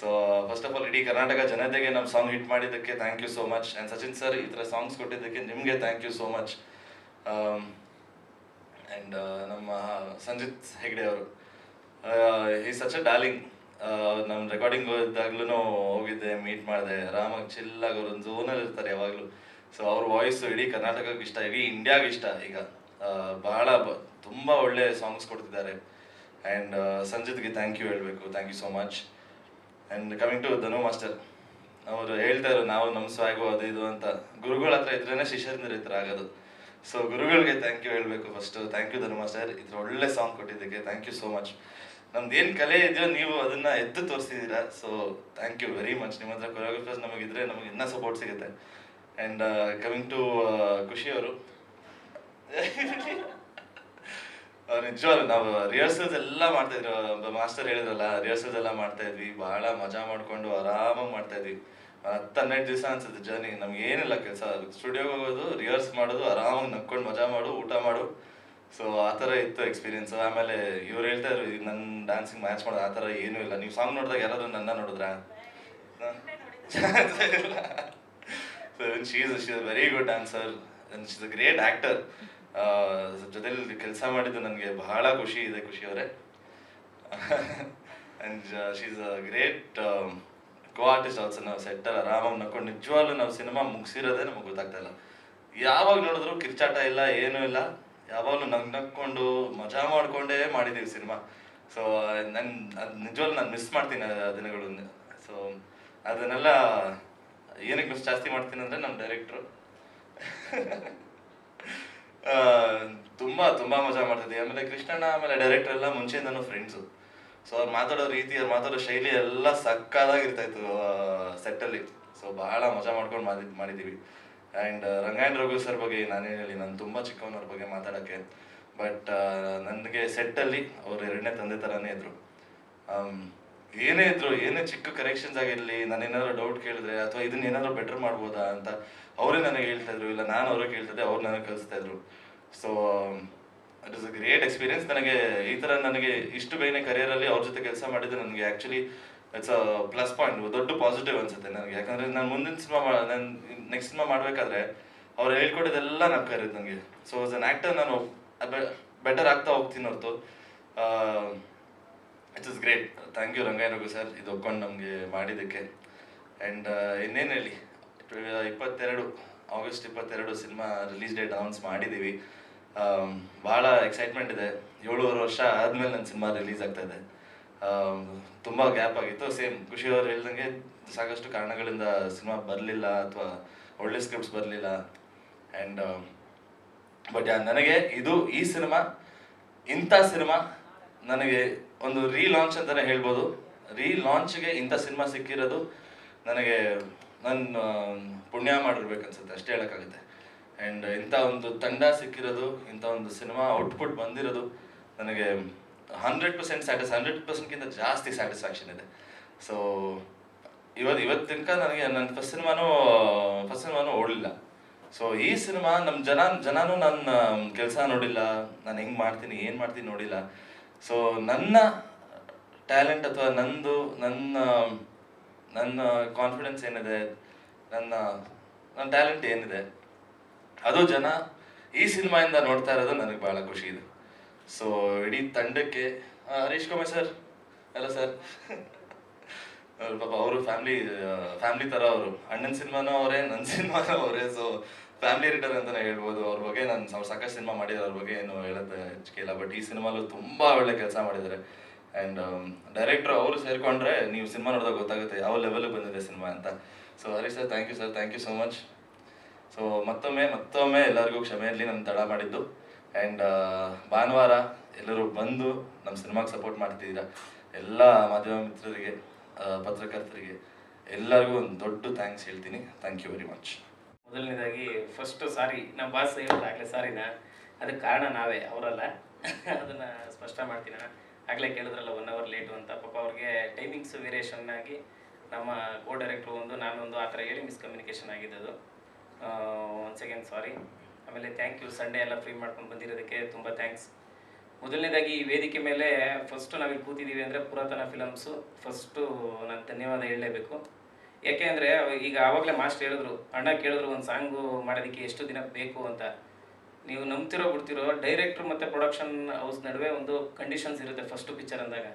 ಸೊ ಫಸ್ಟ್ ಆಫ್ ಆಲ್ ಇಡೀ ಕರ್ನಾಟಕ ಜನತೆಗೆ ನಮ್ಮ ಸಾಂಗ್ ಹಿಟ್ ಮಾಡಿದ್ದಕ್ಕೆ thank you so much and Sachin sir ಈ ಥರ ಸಾಂಗ್ಸ್ ಕೊಟ್ಟಿದ್ದಕ್ಕೆ ನಿಮಗೆ thank you so much and ನಮ್ಮ ಸಂಜಿತ್ ಹೆಗ್ಡೆ ಅವರು. ಈ ಸಚ್ ಅ ಡಾರ್ಲಿಂಗ್ ನಮ್ಮ ರೆಕಾರ್ಡಿಂಗ್ ಇದ್ದಾಗ್ಲೂ ಹೋಗಿದ್ದೆ ಮೀಟ್ ಮಾಡಿದೆ. ಆರಾಮಾಗಿ ಚಿಲ್ಲಾಗಿ ಒಂದು ಝೋನಲ್ಲಿ ಇರ್ತಾರೆ ಯಾವಾಗಲೂ. ಸೊ ಅವ್ರ ವಾಯ್ಸು ಇಡೀ ಕರ್ನಾಟಕಕ್ಕೆ ಇಷ್ಟ, ಇಡೀ ಇಂಡಿಯಾಗೆ ಇಷ್ಟ ಈಗ. ಬಹಳ ತುಂಬ ಒಳ್ಳೆ ಸಾಂಗ್ಸ್ ಕೊಡ್ತಿದ್ದಾರೆ. ಆ್ಯಂಡ್ ಸಂಜಿತ್ಗೆ ಥ್ಯಾಂಕ್ ಯು ಹೇಳಬೇಕು. Thank you so much and coming to Dhanu master ಅವರು ಹೇಳ್ತಾ ನಾವು ನಮ್ಮ ಸ್ವಾಗು ಅದು ಇದು ಅಂತ. ಗುರುಗಳ ಹತ್ರ ಇದ್ರೇ ಶಿಷ್ಯರಿಂದ ಹತ್ರ ಆಗೋದು. ಸೊ ಗುರುಗಳಿಗೆ ಥ್ಯಾಂಕ್ ಯು ಹೇಳಬೇಕು first thank you Dharma sir ಇದ್ರ ಒಳ್ಳೆ ಸಾಂಗ್ ಕೊಟ್ಟಿದ್ದಕ್ಕೆ ಥ್ಯಾಂಕ್ ಯು ಸೋ ಮಚ್ ನಮ್ದು ಏನು ಕಲೆ ಇದೆಯೋ ನೀವು ಅದನ್ನ ಎದ್ದು ತೋರಿಸಿದ್ದೀರಾ? So thank you very much ನಿಮ್ಮ ಹತ್ರ ಕೊರಿಯೋಗ್ರಫರ್ಸ್ ನಮಗಿದ್ರೆ ನಮಗೆ ಇನ್ನೂ ಸಪೋರ್ಟ್ ಸಿಗುತ್ತೆ. ಆ್ಯಂಡ್ ಕಮಿಂಗ್ ಟು ಖುಷಿ ಅವರು. ನಿಜವಾಗ್ಲು ನಾವು ರಿಹರ್ಸಲ್ಸ್ ಎಲ್ಲ ಮಾಡ್ತಾ ಇದ್ರು. ಮಾಸ್ಟರ್ ಹೇಳಿದ್ರಲ್ಲ ರಿಹರ್ಸಲ್ಸ್ ಎಲ್ಲ ಮಾಡ್ತಾ ಇದ್ವಿ. ಬಹಳ ಮಜಾ ಮಾಡ್ಕೊಂಡು ಆರಾಮಾಗಿ ಮಾಡ್ತಾ ಇದ್ವಿ. ಹತ್ತು ಹನ್ನೆರಡು ದಿವಸ ಅನ್ಸುತ್ತೆ ಜರ್ನಿ ನಮ್ಗೆ ಏನಿಲ್ಲ ಕೆಲಸ. ಸ್ಟುಡಿಯೋಗೆ ಹೋಗೋದು ರಿಹರ್ಸ್ ಮಾಡೋದು ಆರಾಮಾಗಿ ನಕ್ಕೊಂಡು ಮಜಾ ಮಾಡು, ಊಟ ಮಾಡು. ಸೊ ಆ ಥರ ಇತ್ತು ಎಕ್ಸ್ಪೀರಿಯನ್ಸ್ ಆಮೇಲೆ ಇವ್ರು ಹೇಳ್ತಾ ಇದ್ರು ನನ್ನ ಡ್ಯಾನ್ಸಿಂಗ್ ಮ್ಯಾಚ್ ಮಾಡೋದು, ಆ ಥರ ಏನೂ ಇಲ್ಲ. ನೀವು ಸಾಂಗ್ ನೋಡಿದಾಗ ಯಾರಾದರೂ ನನ್ನ ನೋಡಿದ್ರಾ? She's is very good dancer she's a great actor ಜೊತೆಲಿ ಕೆಲಸ ಮಾಡಿದ್ದು ನನಗೆ ಬಹಳ ಖುಷಿ ಇದೆ ಖುಷಿ ಅವರೇ. And she's a great co artist also ನಾವು ಸೆಟ್ಟರ್ ಆರಾಮಾಗಿ ನಕೊಂಡು ನಿಜವಾಗ್ಲೂ ನಾವು ಸಿನಿಮಾ ಮುಗಿಸಿರೋದೇ ನಮಗೆ ಗೊತ್ತಾಗ್ತಾ ಇಲ್ಲ. ಯಾವಾಗ ನೋಡಿದ್ರು ಕಿರ್ಚಾಟ ಇಲ್ಲ, ಏನೂ ಇಲ್ಲ. ಯಾವಾಗಲೂ ನಂಗೆ ನಕ್ಕೊಂಡು ಮಜಾ ಮಾಡಿಕೊಂಡೇ ಮಾಡಿದ್ದೀವಿ ಸಿನಿಮಾ ಸೊ ನಂಗೆ ಅದು ನಿಜವಾಗ್ಲೂ ನಾನು ಮಿಸ್ ಮಾಡ್ತೀನಿ ಆ ದಿನಗಳು. ಸೊ ಅದನ್ನೆಲ್ಲ ಏನಕ್ಕೆ ಮಿಸ್ ಜಾಸ್ತಿ ಮಾಡ್ತೀನಿ ಅಂದರೆ ನಮ್ಮ ಡೈರೆಕ್ಟ್ರು ತುಂಬ, ತುಂಬಾ ಮಜಾ ಮಾಡ್ತಿದ್ವಿ. ಆಮೇಲೆ ಕೃಷ್ಣಣ್ಣ, ಆಮೇಲೆ ಡೈರೆಕ್ಟರ್ ಎಲ್ಲ ಮುಂಚೆಯಿಂದನೂ ಫ್ರೆಂಡ್ಸು ಸೊ ಅವ್ರು ಮಾತಾಡೋ ರೀತಿ, ಅವ್ರು ಮಾತಾಡೋ ಶೈಲಿ ಎಲ್ಲ ಸಕ್ಕದಾಗಿ ಇರ್ತಾಯಿತ್ತು ಸೆಟ್ಟಲ್ಲಿ ಸೊ ಬಹಳ ಮಜಾ ಮಾಡ್ಕೊಂಡು ಮಾಡಿ ಮಾಡಿದ್ದೀವಿ ಆ್ಯಂಡ್ ರಂಗಾಯಣ ರಘು ಸರ್ ಬಗ್ಗೆ ನಾನೇನು ಹೇಳಿ, ನಾನು ತುಂಬ ಚಿಕ್ಕವನವ್ರ ಬಗ್ಗೆ ಮಾತಾಡೋಕ್ಕೆ. ಬಟ್ ನನಗೆ ಸೆಟ್ಟಲ್ಲಿ ಅವ್ರು ಎರಡನೇ ತಂದೆ ಥರನೇ ಇದ್ರು. ಏನೇ ಇದ್ರು, ಏನೇ ಚಿಕ್ಕ ಕರೆಕ್ಷನ್ಸ್ ಆಗಿರಲಿ, ನಾನು ಡೌಟ್ ಕೇಳಿದ್ರೆ ಅಥವಾ ಇದನ್ನ ಏನಾದ್ರು ಬೆಟರ್ ಮಾಡ್ಬೋದಾ ಅಂತ ಅವರೇ ನನಗೆ ಹೇಳ್ತಾ ಇದ್ರು. ಇಲ್ಲ, ನಾನು ಅವ್ರಿಗೆ ಕೇಳ್ತಿದ್ದೆ ಅವ್ರು ನನಗೆ ಕಲಿಸ್ತಾ ಇದ್ರು. So it is a great experience ನನಗೆ ಈ ಥರ ನನಗೆ ಇಷ್ಟು ಬೇಗನೆ ಕರಿಯರಲ್ಲಿ ಅವ್ರ ಜೊತೆ ಕೆಲಸ ಮಾಡಿದ್ದು ನನಗೆ actually it's a plus point ದೊಡ್ಡ ಪಾಸಿಟಿವ್ ಅನ್ಸುತ್ತೆ ನನಗೆ. ಯಾಕಂದ್ರೆ ನಾನು ಮುಂದಿನ ಸಿನಿಮಾ ನಾನು ನೆಕ್ಸ್ಟ್ ಸಿನಿಮಾ ಮಾಡಬೇಕಾದ್ರೆ ಅವ್ರು ಹೇಳ್ಕೊಡೋದೆಲ್ಲ ನಾನು ಕರೆಯೋದು ನನಗೆ ಸೊ ಆಸ್ ಅನ್ ಆ್ಯಕ್ಟರ್ ನಾನು ಬೆಟರ್ ಆಗ್ತಾ ಹೋಗ್ತೀನಿ ಹೊರತು. It's is great thank you Rangaya Raghu sir ಇದು ಒಪ್ಕೊಂಡು ನಮಗೆ ಮಾಡಿದ್ದಕ್ಕೆ. ಆ್ಯಂಡ್ ಇನ್ನೇನು ಹೇಳಿ? ಇಪ್ಪತ್ತೆರಡು ಆಗಸ್ಟ್ ಇಪ್ಪತ್ತೆರಡು ಸಿನಿಮಾ ರಿಲೀಸ್ ಡೇಟ್ ಅನೌನ್ಸ್ ಮಾಡಿದ್ದೀವಿ. ಬಹಳ ಎಕ್ಸೈಟ್ಮೆಂಟ್ ಇದೆ. ಏಳುವರೆ ವರ್ಷ ಆದಮೇಲೆ ನನ್ನ ಸಿನಿಮಾ ರಿಲೀಸ್ ಆಗ್ತಾ ಇದೆ. ತುಂಬ ಗ್ಯಾಪ್ ಆಗಿತ್ತು. ಸೇಮ್ ಖುಷಿ ಅವರು ಹೇಳ್ದಂಗೆ ಸಾಕಷ್ಟು ಕಾರಣಗಳಿಂದ ಸಿನಿಮಾ ಬರಲಿಲ್ಲ ಅಥವಾ ಒಳ್ಳೆ ಸ್ಕ್ರಿಪ್ಟ್ಸ್ ಬರಲಿಲ್ಲ. ಆ್ಯಂಡ್ ಬಟ್ ನನಗೆ ಇದು ಈ ಸಿನಿಮಾ, ಇಂಥ ಸಿನಿಮಾ ನನಗೆ ಒಂದು ರೀಲಾಂಚ್ ಅಂತಲೇ ಹೇಳ್ಬೋದು. ರೀ ಲಾಂಚ್ಗೆ ಇಂಥ ಸಿನಿಮಾ ಸಿಕ್ಕಿರೋದು ನನಗೆ ನನ್ನ ಪುಣ್ಯ ಮಾಡಿರ್ಬೇಕನ್ಸುತ್ತೆ. ಅಷ್ಟೇ ಹೇಳೋಕ್ಕಾಗುತ್ತೆ. ಆ್ಯಂಡ್ ಇಂಥ ಒಂದು ತಂಡ ಸಿಕ್ಕಿರೋದು, ಇಂಥ ಒಂದು ಸಿನಿಮಾ ಔಟ್ಪುಟ್ ಬಂದಿರೋದು ನನಗೆ ಹಂಡ್ರೆಡ್ ಪರ್ಸೆಂಟ್ ಸ್ಯಾಟಿಸ್ ಹಂಡ್ರೆಡ್ ಪರ್ಸೆಂಟ್ಗಿಂತ ಜಾಸ್ತಿ ಸ್ಯಾಟಿಸ್ಫ್ಯಾಕ್ಷನ್ ಇದೆ. ಸೊ ಇವತ್ತು ಇವತ್ತು ತನಕ ನನಗೆ ನನ್ನ ಫಸ್ಟ್ ಸಿನಿಮಾನೂ ಫಸ್ಟ್ ಸಿನಿಮಾನೂ ಓಡಲಿಲ್ಲ. ಸೊ ಈ ಸಿನಿಮಾ ನಮ್ಮ ಜನ ಜನನೂ ನನ್ನ ಕೆಲಸ ನೋಡಿಲ್ಲ, ನಾನು ಹೆಂಗೆ ಮಾಡ್ತೀನಿ, ಏನು ಮಾಡ್ತೀನಿ ನೋಡಿಲ್ಲ. ಸೊ ನನ್ನ ಟ್ಯಾಲೆಂಟ್ ಅಥವಾ ನಂದು, ನನ್ನ ನನ್ನ ಕಾನ್ಫಿಡೆನ್ಸ್ ಏನಿದೆ, ನನ್ನ ನನ್ನ ಟ್ಯಾಲೆಂಟ್ ಏನಿದೆ ಅದು ಜನ ಈ ಸಿನಿಮಾಯಿಂದ ನೋಡ್ತಾ ಇರೋದು ನನಗೆ ಭಾಳ ಖುಷಿ ಇದೆ. ಸೊ ಇಡೀ ತಂಡಕ್ಕೆ ಹರೀಶ್ ಕುಮಾರ್ ಸರ್, ಅಲ್ಲ ಸರ್? ಪಾಪ ಅವರು ಫ್ಯಾಮಿಲಿ ಫ್ಯಾಮಿಲಿ ಥರ ಅವರು. ಅಣ್ಣನ ಸಿನಿಮಾನೂ ಅವರೇ ನನ್ನ ಸಿನಿಮಾನೂ ಅವರೇ. ಸೊ ಫ್ಯಾಮಿಲಿ ರಿಟರ್ನ್ ಅಂತಲೇ ಹೇಳ್ಬೋದು. ಅವ್ರ ಬಗ್ಗೆ ನಾನು ಸಾಕಷ್ಟು ಸಿನಿಮಾ ಮಾಡಿದ್ದಾರೆ ಅವ್ರ ಬಗ್ಗೆ ಏನು ಹೇಳುತ್ತೆ ಹೆಚ್ಚಿಗೆ ಇಲ್ಲ. ಬಟ್ ಈ ಸಿನಿಮಾಲು ತುಂಬ ಒಳ್ಳೆ ಕೆಲಸ ಮಾಡಿದ್ದಾರೆ ಆ್ಯಂಡ್ ಡೈರೆಕ್ಟ್ರು ಅವರು ಸೇರಿಕೊಂಡ್ರೆ ನೀವು ಸಿನಿಮಾ ನೋಡಿದಾಗ ಗೊತ್ತಾಗುತ್ತೆ ಯಾವ ಲೆವೆಲ್ಗೆ ಬಂದಿದೆ ಸಿನಿಮಾ ಅಂತ. So Harish sir thank you sir thank you so much so ಮತ್ತೊಮ್ಮೆ ಮತ್ತೊಮ್ಮೆ ಎಲ್ಲರಿಗೂ ಕ್ಷಮೆ ಇರಲಿ, ನಾನು ತಡ ಮಾಡಿದ್ದು. ಆ್ಯಂಡ್ ಭಾನುವಾರ ಎಲ್ಲರೂ ಬಂದು ನಮ್ಮ ಸಿನಿಮಾಗೆ ಸಪೋರ್ಟ್ ಮಾಡ್ತಿದ್ದೀರಾ? ಎಲ್ಲ ಮಾಧ್ಯಮ ಮಿತ್ರರಿಗೆ ಪತ್ರಕರ್ತರಿಗೆ ಎಲ್ಲರಿಗೂ ಒಂದು ದೊಡ್ಡ ಥ್ಯಾಂಕ್ಸ್ ಹೇಳ್ತೀನಿ. ಥ್ಯಾಂಕ್ ಯು ವೆರಿ ಮಚ್ ಮೊದಲನೇದಾಗಿ ಫಸ್ಟ್ ಸಾರಿ ನಮ್ಮ ಬಾಸ್ ಆಗಲೇ ಸಾರಿನ ಅದಕ್ಕೆ ಕಾರಣ ನಾವೇ, ಅವರಲ್ಲ. ಅದನ್ನು ಸ್ಪಷ್ಟ ಮಾಡ್ತೀನಿ ಆಗಲೇ ಕೇಳಿದ್ರಲ್ಲ ಒನ್ ಅವರ್ ಲೇಟು ಅಂತ. ಪಾಪ ಅವ್ರಿಗೆ ಟೈಮಿಂಗ್ಸ್ ವೇರಿಯೇಷನ್ ಆಗಿ ನಮ್ಮ ಕೋ ಡೈರೆಕ್ಟ್ರು ಒಂದು, ನಾನೊಂದು ಆ ಥರ ಹೇಳಿ ಮಿಸ್ಕಮ್ಯುನಿಕೇಷನ್ ಆಗಿದ್ದದು. ಒನ್ ಅಗೇನ್ ಸಾರಿ ಆಮೇಲೆ ಥ್ಯಾಂಕ್ ಯು ಸಂಡೇ ಎಲ್ಲ ಫ್ರೀ ಮಾಡ್ಕೊಂಡು ಬಂದಿರೋದಕ್ಕೆ ತುಂಬ ಥ್ಯಾಂಕ್ಸ್ ಮೊದಲನೇದಾಗಿ ಈ ವೇದಿಕೆ ಮೇಲೆ ಫಸ್ಟು ನಾವಿಲ್ಲಿ ಕೂತಿದ್ದೀವಿ ಅಂದರೆ ಪುರಾತನ ಫಿಲಮ್ಸು ಫಸ್ಟು ನಾನು ಧನ್ಯವಾದ ಹೇಳಲೇಬೇಕು. ಯಾಕೆ ಅಂದರೆ ಈಗ ಆವಾಗಲೇ ಮಾಸ್ಟರ್ ಹೇಳಿದ್ರು, ಅಣ್ಣ ಕೇಳಿದ್ರು ಒಂದು ಸಾಂಗು ಮಾಡೋದಕ್ಕೆ ಎಷ್ಟು ದಿನ ಬೇಕು ಅಂತ. ನೀವು ನಂಬ್ತಿರೋ ಬಿಡ್ತಿರೋ ಡೈರೆಕ್ಟ್ರು ಮತ್ತು ಪ್ರೊಡಕ್ಷನ್ ಹೌಸ್ ನಡುವೆ ಒಂದು ಕಂಡೀಷನ್ಸ್ ಇರುತ್ತೆ ಫಸ್ಟು ಪಿಕ್ಚರ್ ಅಂದಾಗ.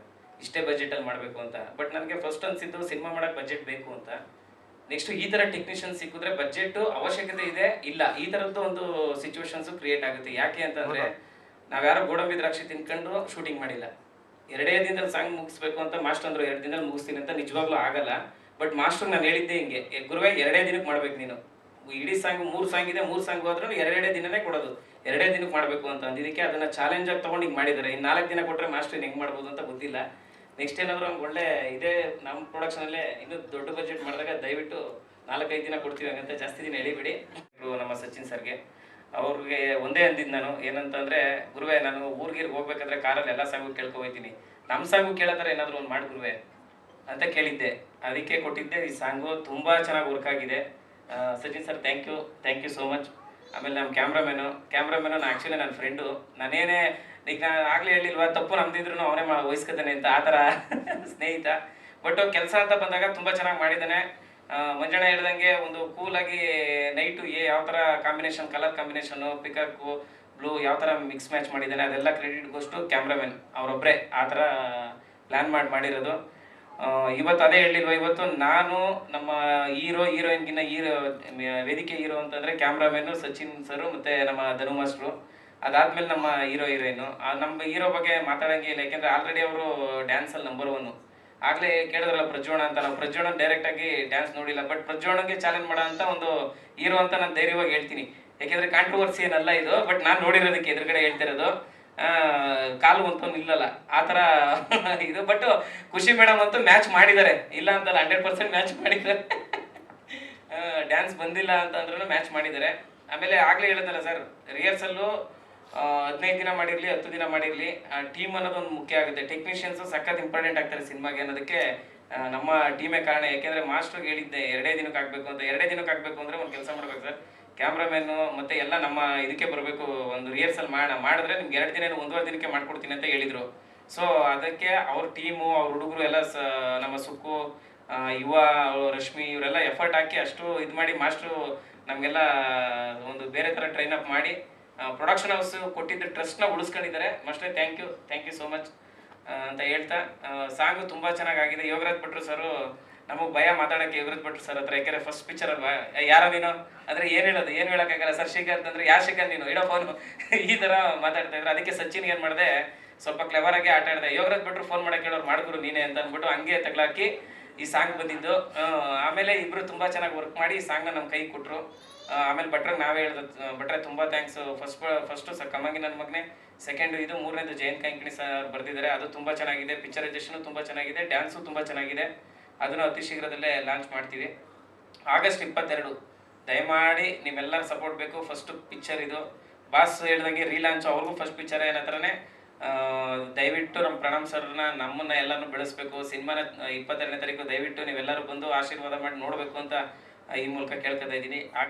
ಇಷ್ಟೇ ಬಜೆಟಲ್ಲಿ ಮಾಡಬೇಕು ಅಂತ. ಬಟ್ ನನಗೆ ಫಸ್ಟ್ ಅನ್ಸಿದ್ದು ಸಿನಿಮಾ ಮಾಡೋಕ್ಕೆ ಬಜೆಟ್ ಬೇಕು ಅಂತ. ನೆಕ್ಸ್ಟ್ ಈ ತರ ಟೆಕ್ನಿಷಿಯನ್ ಸಿಕ್ಕಿದ್ರೆ ಬಜೆಟ್ ಅವಶ್ಯಕತೆ ಇದೆ. ಇಲ್ಲ ಈ ತರದ್ದು ಒಂದು ಸಿಚುವೇಶನ್ಸ್ ಕ್ರಿಯೇಟ್ ಆಗುತ್ತೆ. ಯಾಕೆ ಅಂತಂದರೆ ನಾವ್ಯಾರೋ ಗೋಡಂಬಿ ದ್ರಾಕ್ಷಿ ತಿನ್ಕೊಂಡು ಶೂಟಿಂಗ್ ಮಾಡಿಲ್ಲ. ಎರಡೇ ದಿನದಲ್ಲಿ ಸಾಂಗ್ ಮುಗಿಸ್ಬೇಕು ಅಂತ ಮಾಸ್ಟರ್ ಅಂದ್ರು ಎರಡು ದಿನದಲ್ಲಿ ಮುಗಿಸ್ತೀನಿ ಅಂತ ನಿಜವಾಗ್ಲೂ ಆಗಲ್ಲ. ಬಟ್ ಮಾಸ್ಟರ್ ನಾನು ಹೇಳಿದ್ದೆ ಹಿಂಗೆ ಗುರುವೆ ಎರಡೇ ದಿನಕ್ಕೆ ಮಾಡ್ಬೇಕು ನೀನು. ಇಡೀ ಸಾಂಗ್ ಮೂರು ಸಾಂಗ್ ಇದೆ ಮೂರು ಸಾಂಗ್ ಹೋದ್ರೂ ಎರಡೆರಡೇ ದಿನನೇ ಕೊಡೋದು. ಎರಡೇ ದಿನಕ್ಕೆ ಮಾಡಬೇಕು ಅಂತ ಅಂದಿದ್ದಕ್ಕೆ ಅದನ್ನ ಚಾಲೆಂಜ್ ಆಗಿ ತಗೊಂಡು ಹಿಂಗೆ ಮಾಡಿದ್ದಾರೆ. ಇನ್ನು ನಾಲ್ಕು ದಿನ ಕೊಟ್ಟರೆ ಮಾಸ್ಟರ್ ಹೆಂಗೆ ಮಾಡ್ಬೋದು ಅಂತ ಗೊತ್ತಿಲ್ಲ. ನೆಕ್ಸ್ಟ್ ಏನಾದರೂ ಹಂಗೆ ಒಳ್ಳೆ ಇದೇ ನಮ್ಮ ಪ್ರೊಡಕ್ಷನಲ್ಲೇ ಇನ್ನೂ ದೊಡ್ಡ ಬಜೆಟ್ ಮಾಡಿದಾಗ ದಯವಿಟ್ಟು ನಾಲ್ಕೈದು ದಿನ ಕೊಡ್ತೀವಿ ಹಾಗಂತ ಜಾಸ್ತಿ ದಿನ ಎಳಿಬಿಡಿ. ನಮ್ಮ ಸಚಿನ್ ಸರ್ಗೆ. ಅವ್ರಿಗೆ ಒಂದೇ ಅಂದಿದ್ದು ನಾನು. ಏನಂತಂದರೆ, ಗುರುವೆ, ನಾನು ಊರ್ಗೀರ್ಗೆ ಹೋಗ್ಬೇಕಾದ್ರೆ ಕಾರಲ್ಲಿ ಎಲ್ಲ ಸಾಂಗು ಕೇಳ್ಕೊ ಹೋಗ್ತೀನಿ ನಮ್ಮ ಸಾಂಗು ಕೇಳೋ ಥರ ಏನಾದರೂ ಒಂದು ಮಾಡಿ ಗುರುವೆ, ಅಂತ ಕೇಳಿದ್ದೆ. ಅದಕ್ಕೆ ಕೊಟ್ಟಿದ್ದೆ. ಈ ಸಾಂಗು ತುಂಬ ಚೆನ್ನಾಗಿ ವರ್ಕ್ ಆಗಿದೆ. Sachin sir thank you thank you so much ಆಮೇಲೆ ನಮ್ಮ ಕ್ಯಾಮ್ರಾಮ್ಯಾನು ಕ್ಯಾಮ್ರಾಮ್ಯಾನು ನಾನು ಆ್ಯಕ್ಚುಲಿ ನನ್ನ ಫ್ರೆಂಡು ನಾನೇನೇ ಈಗ ನಾನು ಆಗಲೇ ಹೇಳಿಲ್ವಾ, ತಪ್ಪು ನಮ್ದಿದ್ರು ಅವನೇ ವಹಿಸ್ಕೊತಾನೆ ಅಂತ, ಆ ಥರ ಸ್ನೇಹಿತ. ಬಟ್ ಕೆಲಸ ಅಂತ ಬಂದಾಗ ತುಂಬ ಚೆನ್ನಾಗಿ ಮಾಡಿದ್ದಾನೆ. ಮಂಜಣ ಮಂಜಣ್ಣ ಹೇಳ್ದಂಗೆ ಒಂದು ಕೂಲಾಗಿ ನೈಟು ಏ ಯಾವ ಥರ combination colour combination peacock blue ಯಾವ ಥರ ಮಿಕ್ಸ್ ಮ್ಯಾಚ್ ಮಾಡಿದ್ದಾನೆ, ಅದೆಲ್ಲ ಕ್ರೆಡಿಟ್ ಗೋಷ್ಟು ಕ್ಯಾಮ್ರಾಮನ್ ಅವರೊಬ್ಬರೇ ಆ ಥರ ಪ್ಲ್ಯಾನ್ ಮಾಡಿ, ಮಾಡಿರೋದು. ಇವತ್ತು ಅದೇ ಹೇಳಿಲ್ವ, ಇವತ್ತು ನಾನು ನಮ್ಮ ಹೀರೋ ಹೀರೋಯಿನ್ಗಿನ್ನ ಹೀರೋ ವೇದಿಕೆ ಹೀರೋ ಅಂತಂದ್ರೆ ಕ್ಯಾಮ್ರಾಮನ್ನು ಸಚಿನ್ ಸರು ಮತ್ತೆ ನಮ್ಮ ಧನು ಮಾಸ್ಟ್ರು ಅದಾದ್ಮೇಲೆ ನಮ್ಮ ಹೀರೋ ಹೀರೋಯಿನು ನಮ್ಮ ಹೀರೋ ಬಗ್ಗೆ ಮಾತಾಡಂಗೆ ಇಲ್ಲ, ಯಾಕೆಂದ್ರೆ ಆಲ್ರೆಡಿ ಅವರು ಡ್ಯಾನ್ಸಲ್ಲಿ ನಂಬರ್ ಒನ್ ಆಗಲೇ ಕೇಳಿದ್ರಲ್ಲ ಪ್ರಜ್ವಣ ಅಂತ ನಾವು ಪ್ರಜ್ವಣ ಡೈರೆಕ್ಟ್ ಆಗಿ ಡ್ಯಾನ್ಸ್ ನೋಡಿಲ್ಲ ಬಟ್ ಪ್ರಜ್ವಣಗೆ ಚಾಲೆಂಜ್ ಮಾಡೋ ಅಂತ ಒಂದು ಹೀರೋ ಅಂತ ನಾನು ಧೈರ್ಯವಾಗಿ ಹೇಳ್ತೀನಿ. ಯಾಕೆಂದ್ರೆ ಕಾಂಟ್ರವರ್ಸಿ ಏನಲ್ಲ ಇದು ಬಟ್ ನಾನು ನೋಡಿರೋದಕ್ಕೆ ಎದುರುಗಡೆ ಹೇಳ್ತಿರೋದು ಕಾಲು ಅಂತೂ ನಿಲ್ಲಲ್ಲ, ಆ ಥರ ಇದು ಬಟ್ ಖುಷಿ ಮೇಡಮ್ ಅಂತೂ ಮ್ಯಾಚ್ ಮಾಡಿದ್ದಾರೆ. ಇಲ್ಲ ಅಂತಲ್ಲ ಹಂಡ್ರೆಡ್ ಪರ್ಸೆಂಟ್ ಮ್ಯಾಚ್ ಮಾಡಿದ್ದಾರೆ. ಡ್ಯಾನ್ಸ್ ಬಂದಿಲ್ಲ ಅಂತಂದ್ರೂ ಮ್ಯಾಚ್ ಮಾಡಿದ್ದಾರೆ. ಆಮೇಲೆ ಆಗ್ಲೇ ಹೇಳಿದ್ನಲ್ಲ ಸರ್ ರಿಹರ್ಸಲ್ಲು ಹದಿನೈದು ದಿನ ಮಾಡಿರಲಿ, ಹತ್ತು ದಿನ ಮಾಡಿರಲಿ ಟೀಮ್ ಅನ್ನೋದು ಒಂದು ಮುಖ್ಯ ಆಗುತ್ತೆ. ಟೆಕ್ನಿಷಿಯನ್ಸ್ ಸಖತ್ ಇಂಪಾರ್ಟೆಂಟ್ ಆಗ್ತಾರೆ ಸಿನಿಮಾಗೆ ಅನ್ನೋದಕ್ಕೆ ನಮ್ಮ ಟೀಮೇ ಕಾರಣ. ಯಾಕೆಂದ್ರೆ ಮಾಸ್ಟ್ರಿಗೆ ಹೇಳಿದ್ದೆ, ಎರಡೇ ದಿನಕ್ಕೆ ಆಗಬೇಕು ಅಂತ. ಎರಡೇ ದಿನಕ್ಕೆ ಆಗಬೇಕು ಅಂದ್ರೆ ಒಂದು ಕೆಲಸ ಮಾಡ್ಬೇಕು ಸರ್. ಕ್ಯಾಮ್ರಾಮ್ಯಾನು ಮತ್ತೆ ಎಲ್ಲ ನಮ್ಮ ಇದಕ್ಕೆ ಬರಬೇಕು, ಒಂದು ರಿಹರ್ಸಲ್ ಮಾಡ, ಮಾಡಿದ್ರೆ ನಿಮ್ಗೆ ಎರಡು ದಿನ ಒಂದೂವರೆ ದಿನಕ್ಕೆ ಮಾಡ್ಕೊಡ್ತೀನಿ ಅಂತ ಹೇಳಿದರು. ಸೊ ಅದಕ್ಕೆ ಅವ್ರ ಟೀಮು ಅವ್ರ ಹುಡುಗರು ಎಲ್ಲ ಸ, ನಮ್ಮ ಸುಕ್ಕು ಯುವ ರಶ್ಮಿ, ಇವರೆಲ್ಲ ಎಫರ್ಟ್ ಹಾಕಿ ಅಷ್ಟು ಇದು ಮಾಡಿ ಮಾಸ್ಟ್ರು ನಮಗೆಲ್ಲ ಒಂದು ಬೇರೆ ಥರ ಟ್ರೈನ್ ಅಪ್ ಮಾಡಿ ಪ್ರೊಡಕ್ಷನ್ ಹೌಸ್ ಕೊಟ್ಟಿದ್ದ ಟ್ರಸ್ಟ್ನ ಉಳಿಸ್ಕೊಂಡಿದ್ದಾರೆ. Must thank you thank you so much ಅಂತ ಹೇಳ್ತಾ ಸಾಂಗು ತುಂಬ ಚೆನ್ನಾಗಾಗಿದೆ. ಯೋಗರಾಜ್ ಭಟ್ರು ಸರು ನಮಗೆ ಭಯ ಮಾತಾಡೋಕ್ಕೆ ಯೋಗರಾಜ್ ಭಟ್ರು ಸರ್ ಹತ್ರ ಯಾಕೆಂದ್ರೆ ಫಸ್ಟ್ ಪಿಕ್ಚರ್ ಅಲ್ವಾ? ಯಾರ ನೀನು? ಅಂದ್ರೆ ಏನು ಹೇಳೋದು ಏನು ಹೇಳೋಕ್ಕಾಗಲ್ಲ ಸರ್ ಶ್ರೀಕಾಂತ್ ಅಂದ್ರೆ ಯಾರ್ ಶ್ರೀಕಾಂತ್ ನೀನು? ಇಡೋ ಫೋನು ಈ ಥರ ಮಾತಾಡ್ತಾ ಇದ್ರು. ಅದಕ್ಕೆ ಸಚಿನ್ ಏನು ಮಾಡಿದೆ ಸ್ವಲ್ಪ ಕ್ಲೆವರಾಗಿ ಆಟ ಆಡಿದೆ. ಯೋಗರಾಜ್ ಭಟ್ರು ಫೋನ್ ಮಾಡಕ್ಕೆ ಹೇಳೋರು ಮಾಡಿದ್ರು ನೀನೇ ಅಂತ ಅಂದ್ಬಿಟ್ಟು ಹಂಗೆ ತಗ್ಲಾಕಿ ಈ ಸಾಂಗ್ ಬಂದಿದ್ದು. ಆಮೇಲೆ ಇಬ್ಬರು ತುಂಬಾ ಚೆನ್ನಾಗಿ ವರ್ಕ್ ಮಾಡಿ ಈ ಸಾಂಗ್ನ ನಮ್ಮ ಕೈ ಕೊಟ್ರು. ಆ, ಆಮೇಲೆ ಭಟ್ರೆ ನಾವೇ ಹೇಳ್ದು ಭಟ್ರೆ ತುಂಬ ಥ್ಯಾಂಕ್ಸ್ ಫಸ್ಟ್ ಫಸ್ಟು ಸರ್ ಕಮ್ಮಂಗಿ ನನ್ನ ಮಗನೇ ಸೆಕೆಂಡು ಇದು, ಮೂರನೇದು ಜಯಂತ್ ಕಂಕಣಿ ಸರ್ ಬರೆದಿದ್ದಾರೆ. ಅದು ತುಂಬ ಚೆನ್ನಾಗಿದೆ ಪಿಕ್ಚರೈಸೇಷನು ತುಂಬ ಚೆನ್ನಾಗಿದೆ ಡ್ಯಾನ್ಸು ತುಂಬ ಚೆನ್ನಾಗಿದೆ. ಅದನ್ನು ಅತಿ ಶೀಘ್ರದಲ್ಲೇ ಲಾಂಚ್ ಮಾಡ್ತೀವಿ. ಆಗಸ್ಟ್ ಇಪ್ಪತ್ತೆರಡು, ದಯಮಾಡಿ ನಿಮ್ಮೆಲ್ಲರ ಸಪೋರ್ಟ್ ಬೇಕು. ಫಸ್ಟ್ ಪಿಕ್ಚರ್ ಇದು. ಬಾಸ್ ಹೇಳ್ದಂಗೆ ರೀಲಾಂಚ್ ಅವ್ರಿಗೂ ಫಸ್ಟ್ ಪಿಕ್ಚರ್ ಏನತ್ರನೇ ದಯವಿಟ್ಟು ನಮ್ಮ ಪ್ರಣಮ್ ಸರ್ನ ನಮ್ಮನ್ನ ಎಲ್ಲರೂ ಬೆಳೆಸ್ಬೇಕು. ಸಿನಿಮಾನ, ಇಪ್ಪತ್ತೆರಡನೇ ತಾರೀಕು ದಯವಿಟ್ಟು ನೀವೆಲ್ಲರೂ ಬಂದು ಆಶೀರ್ವಾದ ಮಾಡಿ ನೋಡಬೇಕು ಅಂತ ಈ ಮೂಲಕ ಕೇಳ್ಕೊತಾ ಇದ್ದೀನಿ.